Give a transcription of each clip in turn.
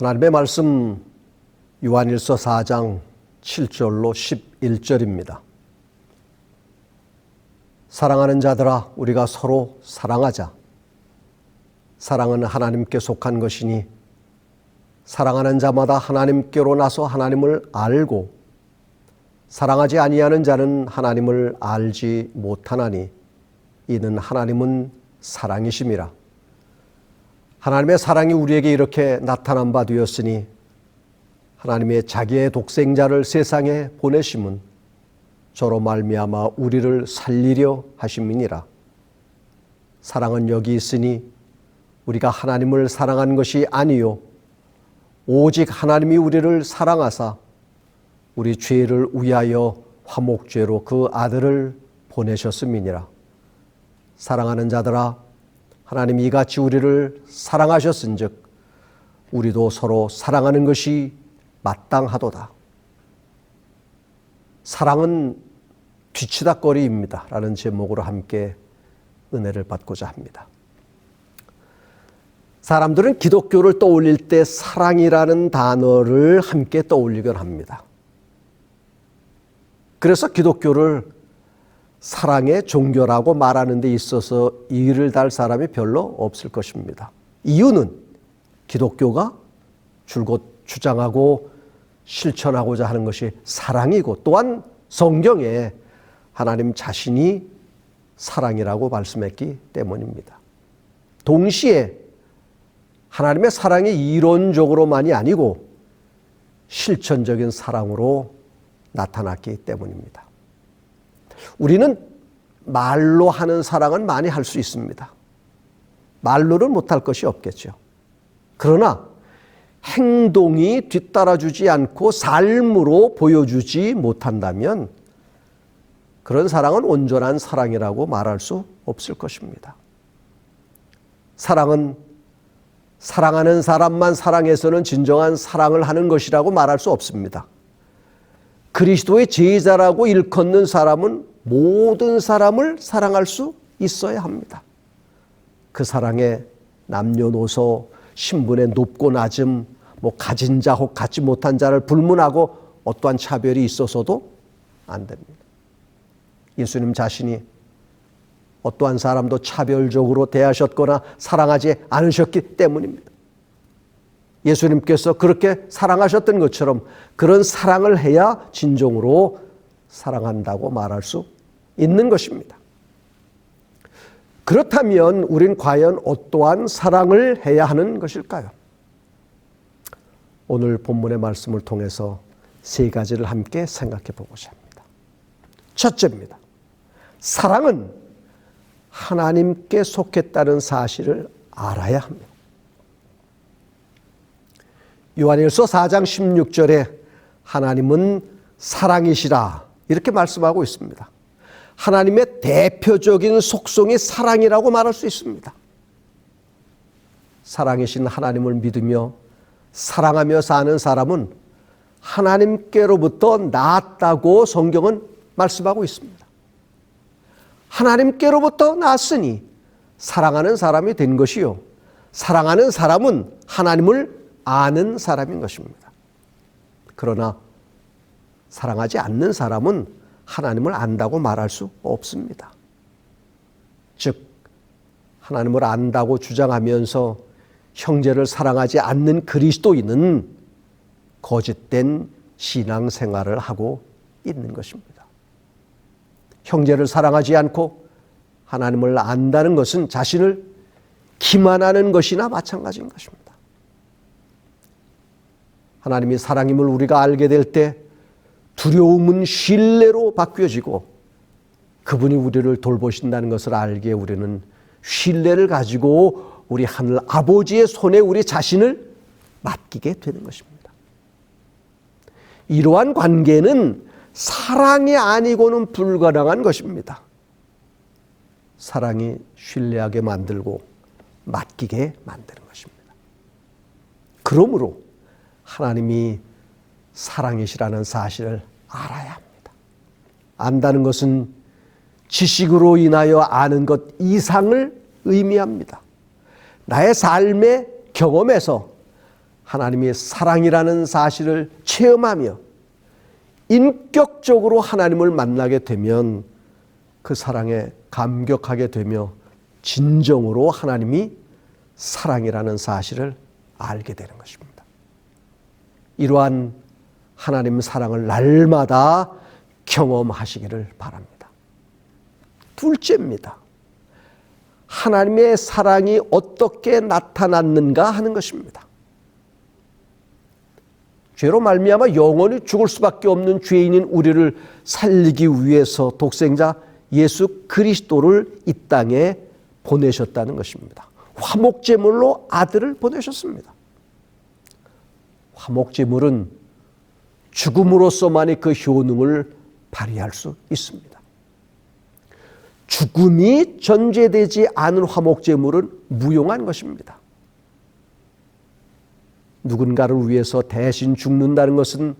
하나님의 말씀 요한일서 4장 7절로 11절입니다. 사랑하는 자들아 우리가 서로 사랑하자. 사랑은 하나님께 속한 것이니 사랑하는 자마다 하나님께로 나서 하나님을 알고 사랑하지 아니하는 자는 하나님을 알지 못하나니 이는 하나님은 사랑이심이라. 하나님의 사랑이 우리에게 이렇게 나타난 바 되었으니 하나님의 자기의 독생자를 세상에 보내심은 저로 말미암아 우리를 살리려 하심이니라. 사랑은 여기 있으니 우리가 하나님을 사랑한 것이 아니요 오직 하나님이 우리를 사랑하사 우리 죄를 위하여 화목죄로 그 아들을 보내셨음이니라. 사랑하는 자들아 하나님이 이같이 우리를 사랑하셨은즉 우리도 서로 사랑하는 것이 마땅하도다. 사랑은 뒤치다거리입니다. 라는 제목으로 함께 은혜를 받고자 합니다. 사람들은 기독교를 떠올릴 때 사랑이라는 단어를 함께 떠올리곤 합니다. 그래서 기독교를 사랑의 종교라고 말하는 데 있어서 이를 달 사람이 별로 없을 것입니다. 이유는 기독교가 줄곧 주장하고 실천하고자 하는 것이 사랑이고 또한 성경에 하나님 자신이 사랑이라고 말씀했기 때문입니다. 동시에 하나님의 사랑이 이론적으로만이 아니고 실천적인 사랑으로 나타났기 때문입니다. 우리는 말로 하는 사랑은 많이 할 수 있습니다. 말로는 못할 것이 없겠죠. 그러나 행동이 뒤따라주지 않고 삶으로 보여주지 못한다면 그런 사랑은 온전한 사랑이라고 말할 수 없을 것입니다. 사랑은 사랑하는 사람만 사랑해서는 진정한 사랑을 하는 것이라고 말할 수 없습니다. 그리스도의 제자라고 일컫는 사람은 모든 사람을 사랑할 수 있어야 합니다. 그 사랑에 남녀노소, 신분의 높고 낮음, 뭐 가진 자 혹 갖지 못한 자를 불문하고 어떠한 차별이 있어서도 안 됩니다. 예수님 자신이 어떠한 사람도 차별적으로 대하셨거나 사랑하지 않으셨기 때문입니다. 예수님께서 그렇게 사랑하셨던 것처럼 그런 사랑을 해야 진정으로 사랑한다고 말할 수 있는 것입니다. 그렇다면 우린 과연 어떠한 사랑을 해야 하는 것일까요? 오늘 본문의 말씀을 통해서 세 가지를 함께 생각해 보고자 합니다. 첫째입니다. 사랑은 하나님께 속했다는 사실을 알아야 합니다. 요한일서 4장 16절에 하나님은 사랑이시라 이렇게 말씀하고 있습니다. 하나님의 대표적인 속성이 사랑이라고 말할 수 있습니다. 사랑이신 하나님을 믿으며 사랑하며 사는 사람은 하나님께로부터 나았다고 성경은 말씀하고 있습니다. 하나님께로부터 나았으니 사랑하는 사람이 된 것이요. 사랑하는 사람은 하나님을 아는 사람인 것입니다. 그러나 사랑하지 않는 사람은 하나님을 안다고 말할 수 없습니다. 즉, 하나님을 안다고 주장하면서 형제를 사랑하지 않는 그리스도인은 거짓된 신앙생활을 하고 있는 것입니다. 형제를 사랑하지 않고 하나님을 안다는 것은 자신을 기만하는 것이나 마찬가지인 것입니다. 하나님이 사랑임을 우리가 알게 될 때 두려움은 신뢰로 바뀌어지고 그분이 우리를 돌보신다는 것을 알기에 우리는 신뢰를 가지고 우리 하늘 아버지의 손에 우리 자신을 맡기게 되는 것입니다. 이러한 관계는 사랑이 아니고는 불가능한 것입니다. 사랑이 신뢰하게 만들고 맡기게 만드는 것입니다. 그러므로 하나님이 사랑이시라는 사실을 알아야 합니다. 안다는 것은 지식으로 인하여 아는 것 이상을 의미합니다. 나의 삶의 경험에서 하나님의 사랑이라는 사실을 체험하며 인격적으로 하나님을 만나게 되면 그 사랑에 감격하게 되며 진정으로 하나님이 사랑이라는 사실을 알게 되는 것입니다. 이러한 하나님 사랑을 날마다 경험하시기를 바랍니다. 둘째입니다. 하나님의 사랑이 어떻게 나타났는가 하는 것입니다. 죄로 말미암아 영원히 죽을 수밖에 없는 죄인인 우리를 살리기 위해서 독생자 예수 그리스도를 이 땅에 보내셨다는 것입니다. 화목제물로 아들을 보내셨습니다. 화목제물은 죽음으로서만이 그 효능을 발휘할 수 있습니다. 죽음이 전제되지 않은 화목제물은 무용한 것입니다. 누군가를 위해서 대신 죽는다는 것은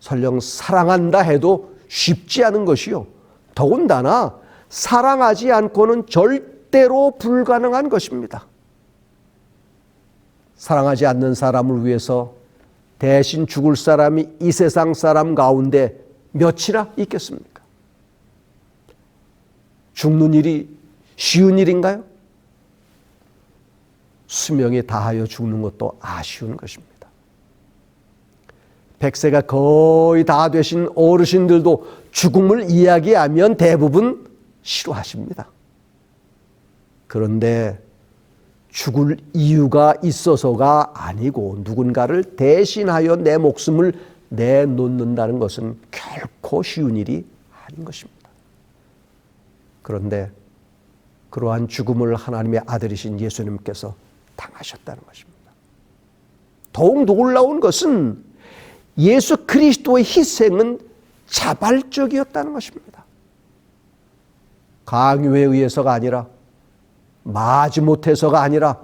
설령 사랑한다 해도 쉽지 않은 것이요. 더군다나 사랑하지 않고는 절대로 불가능한 것입니다. 사랑하지 않는 사람을 위해서 대신 죽을 사람이 이 세상 사람 가운데 몇이나 있겠습니까? 죽는 일이 쉬운 일인가요? 수명이 다하여 죽는 것도 아쉬운 것입니다. 백세가 거의 다 되신 어르신들도 죽음을 이야기하면 대부분 싫어하십니다. 그런데 죽을 이유가 있어서가 아니고 누군가를 대신하여 내 목숨을 내놓는다는 것은 결코 쉬운 일이 아닌 것입니다. 그런데 그러한 죽음을 하나님의 아들이신 예수님께서 당하셨다는 것입니다. 더욱 놀라운 것은 예수 그리스도의 희생은 자발적이었다는 것입니다. 강요에 의해서가 아니라 마지못해서가 아니라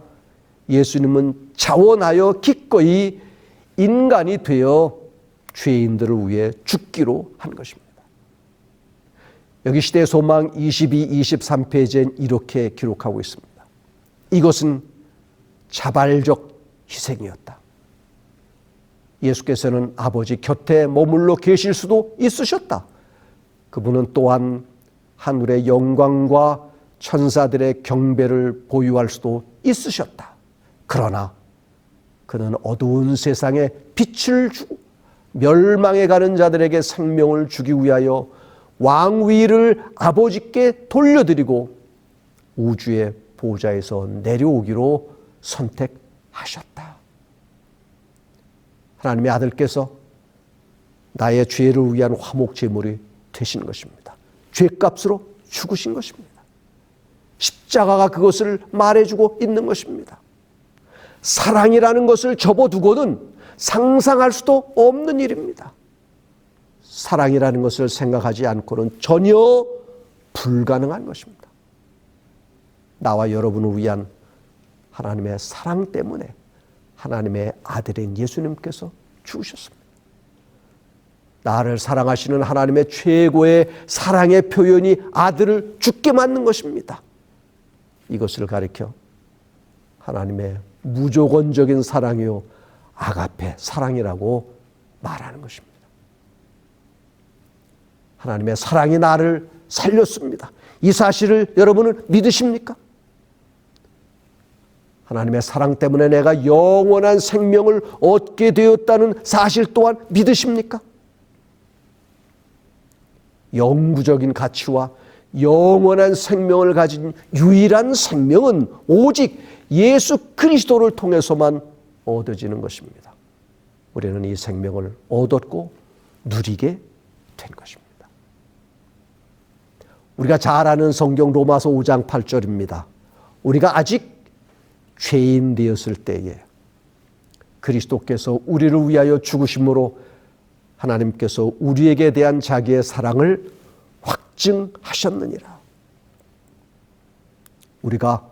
예수님은 자원하여 기꺼이 인간이 되어 죄인들을 위해 죽기로 한 것입니다. 여기 시대 소망 22, 23페이지엔 이렇게 기록하고 있습니다. 이것은 자발적 희생이었다. 예수께서는 아버지 곁에 머물러 계실 수도 있으셨다. 그분은 또한 하늘의 영광과 천사들의 경배를 보유할 수도 있으셨다. 그러나 그는 어두운 세상에 빛을 주고 멸망해 가는 자들에게 생명을 주기 위하여 왕위를 아버지께 돌려드리고 우주의 보좌에서 내려오기로 선택하셨다. 하나님의 아들께서 나의 죄를 위한 화목 제물이 되신 것입니다. 죄값으로 죽으신 것입니다. 십자가가 그것을 말해주고 있는 것입니다. 사랑이라는 것을 접어두고는 상상할 수도 없는 일입니다. 사랑이라는 것을 생각하지 않고는 전혀 불가능한 것입니다. 나와 여러분을 위한 하나님의 사랑 때문에 하나님의 아들인 예수님께서 죽으셨습니다. 나를 사랑하시는 하나님의 최고의 사랑의 표현이 아들을 죽게 맞는 것입니다. 이것을 가리켜 하나님의 무조건적인 사랑이요 아가페 사랑이라고 말하는 것입니다. 하나님의 사랑이 나를 살렸습니다. 이 사실을 여러분은 믿으십니까? 하나님의 사랑 때문에 내가 영원한 생명을 얻게 되었다는 사실 또한 믿으십니까? 영구적인 가치와 영원한 생명을 가진 유일한 생명은 오직 예수 그리스도를 통해서만 얻어지는 것입니다. 우리는 이 생명을 얻었고 누리게 된 것입니다. 우리가 잘 아는 성경 로마서 5장 8절입니다. 우리가 아직 죄인 되었을 때에 그리스도께서 우리를 위하여 죽으심으로 하나님께서 우리에게 대한 자기의 사랑을 확증하셨느니라. 우리가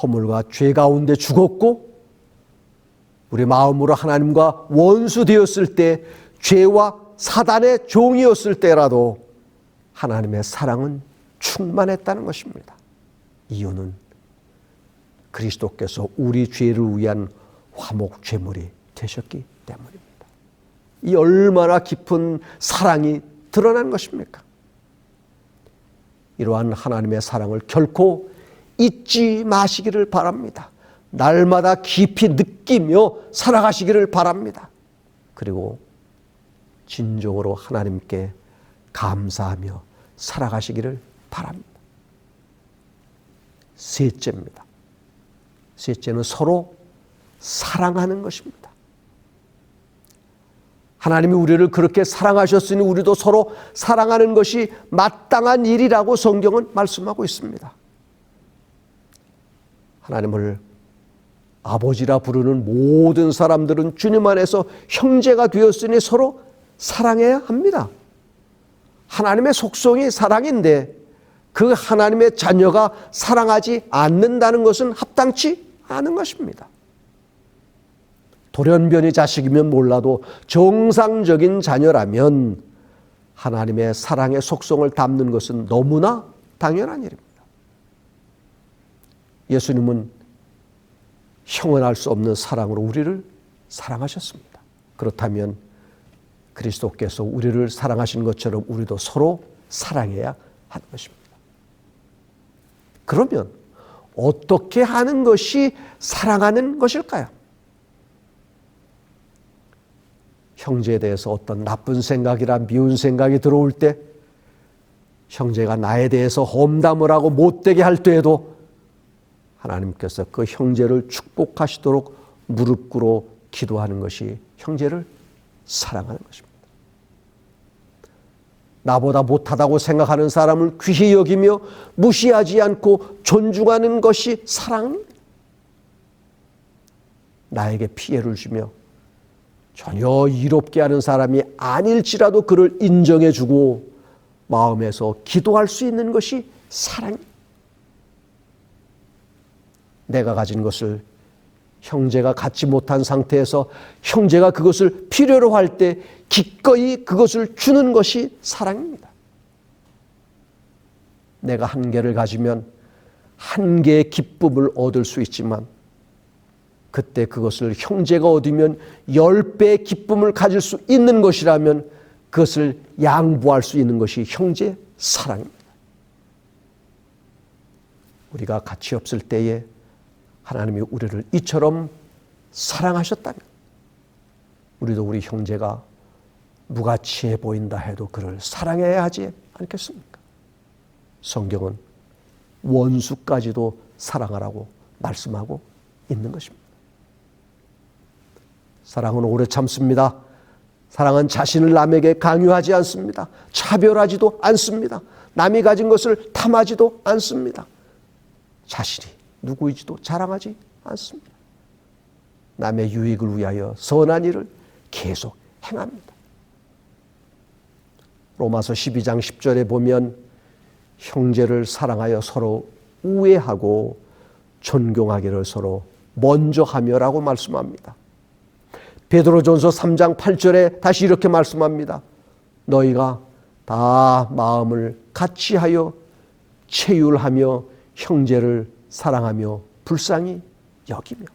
허물과 죄 가운데 죽었고 우리 마음으로 하나님과 원수 되었을 때 죄와 사단의 종이었을 때라도 하나님의 사랑은 충만했다는 것입니다. 이유는 그리스도께서 우리 죄를 위한 화목 제물이 되셨기 때문입니다. 이 얼마나 깊은 사랑이 드러난 것입니까? 이러한 하나님의 사랑을 결코 잊지 마시기를 바랍니다. 날마다 깊이 느끼며 살아가시기를 바랍니다. 그리고 진정으로 하나님께 감사하며 살아가시기를 바랍니다. 셋째입니다. 셋째는 서로 사랑하는 것입니다. 하나님이 우리를 그렇게 사랑하셨으니 우리도 서로 사랑하는 것이 마땅한 일이라고 성경은 말씀하고 있습니다. 하나님을 아버지라 부르는 모든 사람들은 주님 안에서 형제가 되었으니 서로 사랑해야 합니다. 하나님의 속성이 사랑인데 그 하나님의 자녀가 사랑하지 않는다는 것은 합당치 않은 것입니다. 돌연변이 자식이면 몰라도 정상적인 자녀라면 하나님의 사랑의 속성을 담는 것은 너무나 당연한 일입니다. 예수님은 형언할 수 없는 사랑으로 우리를 사랑하셨습니다. 그렇다면 그리스도께서 우리를 사랑하신 것처럼 우리도 서로 사랑해야 하는 것입니다. 그러면 어떻게 하는 것이 사랑하는 것일까요? 형제에 대해서 어떤 나쁜 생각이라 미운 생각이 들어올 때 형제가 나에 대해서 험담을 하고 못되게 할 때에도 하나님께서 그 형제를 축복하시도록 무릎 꿇어 기도하는 것이 형제를 사랑하는 것입니다. 나보다 못하다고 생각하는 사람을 귀히 여기며 무시하지 않고 존중하는 것이 사랑입니다. 나에게 피해를 주며 전혀 이롭게 하는 사람이 아닐지라도 그를 인정해 주고 마음에서 기도할 수 있는 것이 사랑입니다. 내가 가진 것을 형제가 갖지 못한 상태에서 형제가 그것을 필요로 할 때 기꺼이 그것을 주는 것이 사랑입니다. 내가 한 개를 가지면 한 개의 기쁨을 얻을 수 있지만 그때 그것을 형제가 얻으면 열 배의 기쁨을 가질 수 있는 것이라면 그것을 양보할 수 있는 것이 형제 사랑입니다. 우리가 같이 없을 때에 하나님이 우리를 이처럼 사랑하셨다면 우리도 우리 형제가 무가치해 보인다 해도 그를 사랑해야 하지 않겠습니까? 성경은 원수까지도 사랑하라고 말씀하고 있는 것입니다. 사랑은 오래 참습니다. 사랑은 자신을 남에게 강요하지 않습니다. 차별하지도 않습니다. 남이 가진 것을 탐하지도 않습니다. 자신이 누구이지도 자랑하지 않습니다. 남의 유익을 위하여 선한 일을 계속 행합니다. 로마서 12장 10절에 보면 형제를 사랑하여 서로 우애하고 존경하기를 서로 먼저 하며라고 말씀합니다. 베드로전서 3장 8절에 다시 이렇게 말씀합니다. 너희가 다 마음을 같이 하여 체휼하며 형제를 사랑하며 불쌍히 여기며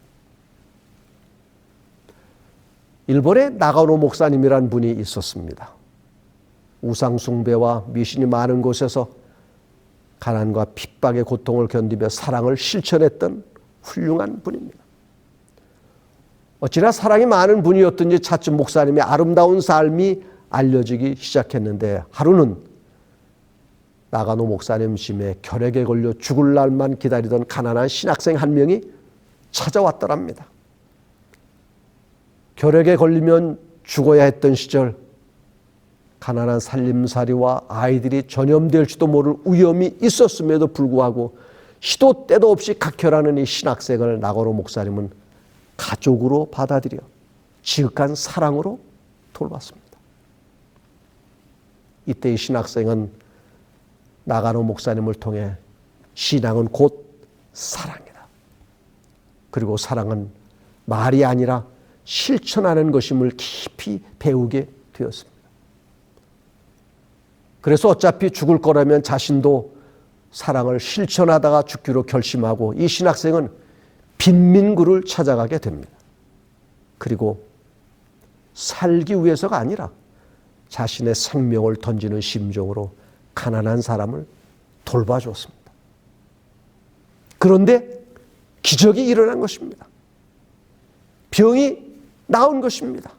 일본에 나가노 목사님이란 분이 있었습니다. 우상숭배와 미신이 많은 곳에서 가난과 핍박의 고통을 견디며 사랑을 실천했던 훌륭한 분입니다. 어찌나 사랑이 많은 분이었든지 차츰 목사님의 아름다운 삶이 알려지기 시작했는데 하루는 나가노 목사님 심에 결핵에 걸려 죽을 날만 기다리던 가난한 신학생 한 명이 찾아왔더랍니다. 결핵에 걸리면 죽어야 했던 시절 가난한 살림살이와 아이들이 전염될지도 모를 위험이 있었음에도 불구하고 시도 때도 없이 각혈하는 이 신학생을 나가노 목사님은 가족으로 받아들여 지극한 사랑으로 돌봤습니다. 이때 이 신학생은 나가노 목사님을 통해 신앙은 곧 사랑이다. 그리고 사랑은 말이 아니라 실천하는 것임을 깊이 배우게 되었습니다. 그래서 어차피 죽을 거라면 자신도 사랑을 실천하다가 죽기로 결심하고 이 신학생은 빈민구를 찾아가게 됩니다. 그리고 살기 위해서가 아니라 자신의 생명을 던지는 심정으로 가난한 사람을 돌봐줬습니다. 그런데 기적이 일어난 것입니다. 병이 나온 것입니다.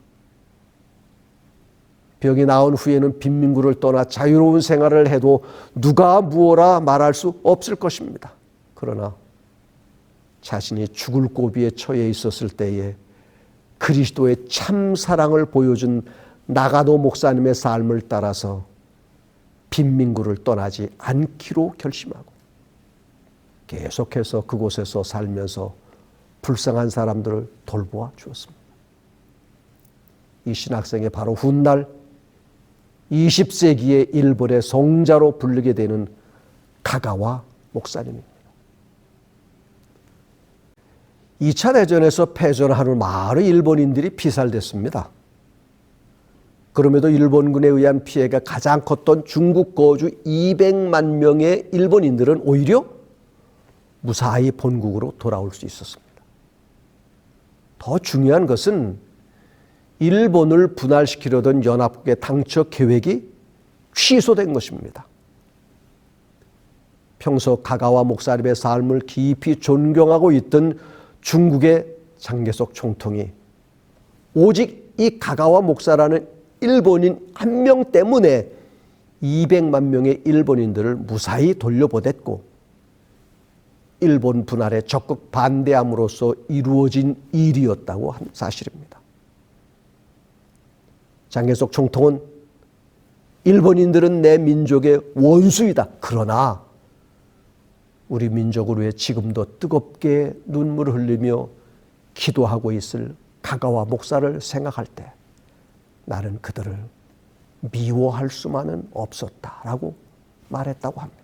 병이 나온 후에는 빈민구를 떠나 자유로운 생활을 해도 누가 무엇라 말할 수 없을 것입니다. 그러나 자신이 죽을 고비에 처해 있었을 때에 그리스도의 참 사랑을 보여준 나가도 목사님의 삶을 따라서 빈민구를 떠나지 않기로 결심하고 계속해서 그곳에서 살면서 불쌍한 사람들을 돌보아 주었습니다. 이 신학생의 바로 훗날 20세기의 일본의 성자로 불리게 되는 가가와 목사님입니다. 2차 대전에서 패전한 많은 일본인들이 피살됐습니다. 그럼에도 일본군에 의한 피해가 가장 컸던 중국 거주 200만 명의 일본인들은 오히려 무사히 본국으로 돌아올 수 있었습니다. 더 중요한 것은 일본을 분할시키려던 연합국의 당초 계획이 취소된 것입니다. 평소 가가와 목사님의 삶을 깊이 존경하고 있던 중국의 장계석 총통이 오직 이 가가와 목사라는 일본인 한 명 때문에 200만 명의 일본인들을 무사히 돌려보냈고 일본 분할에 적극 반대함으로써 이루어진 일이었다고 한 사실입니다. 장계석 총통은 일본인들은 내 민족의 원수이다. 그러나 우리 민족을 위해 지금도 뜨겁게 눈물 을 흘리며 기도하고 있을 가가와 목사를 생각할 때 나는 그들을 미워할 수만은 없었다라고 말했다고 합니다.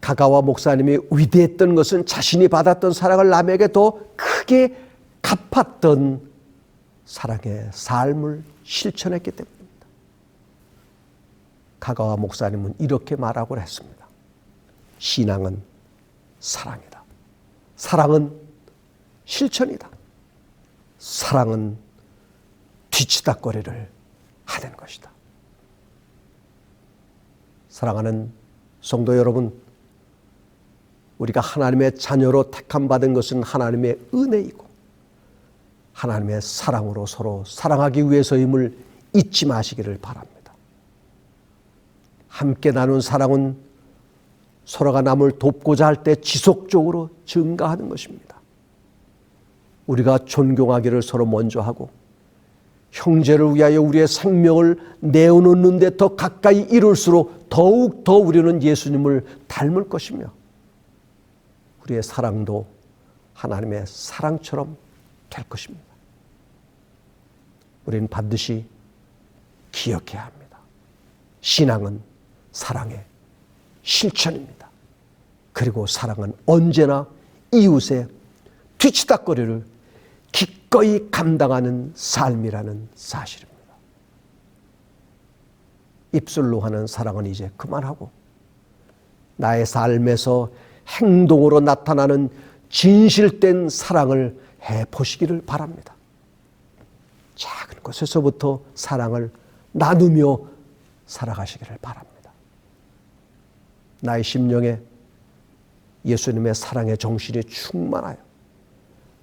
가가와 목사님이 위대했던 것은 자신이 받았던 사랑을 남에게 더 크게 갚았던 사랑의 삶을 실천했기 때문입니다. 가가와 목사님은 이렇게 말하고 했습니다. 신앙은 사랑이다. 사랑은 실천이다. 사랑은 뒤치다거리를 하는 것이다. 사랑하는 성도 여러분, 우리가 하나님의 자녀로 택함 받은 것은 하나님의 은혜이고 하나님의 사랑으로 서로 사랑하기 위해서임을 잊지 마시기를 바랍니다. 함께 나눈 사랑은 서로가 남을 돕고자 할 때 지속적으로 증가하는 것입니다. 우리가 존경하기를 서로 먼저 하고 형제를 위하여 우리의 생명을 내어놓는 데 더 가까이 이룰수록 더욱 더 우리는 예수님을 닮을 것이며 우리의 사랑도 하나님의 사랑처럼 될 것입니다. 우리는 반드시 기억해야 합니다. 신앙은 사랑의 실천입니다. 그리고 사랑은 언제나 이웃의 뒤치다거리를 기꺼이 감당하는 삶이라는 사실입니다. 입술로 하는 사랑은 이제 그만하고 나의 삶에서 행동으로 나타나는 진실된 사랑을 해 보시기를 바랍니다. 작은 것에서부터 사랑을 나누며 살아가시기를 바랍니다. 나의 심령에 예수님의 사랑의 정신이 충만하여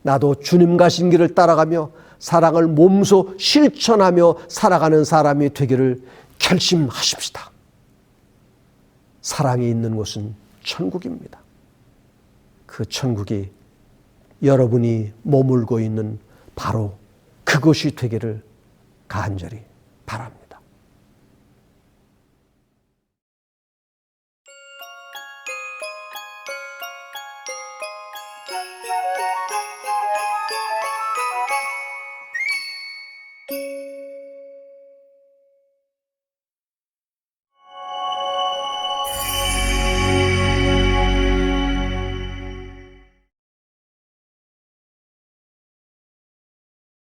나도 주님 가신 길을 따라가며 사랑을 몸소 실천하며 살아가는 사람이 되기를 결심하십시다. 사랑이 있는 곳은 천국입니다. 그 천국이 여러분이 머물고 있는 바로 그것이 되기를 간절히 바랍니다.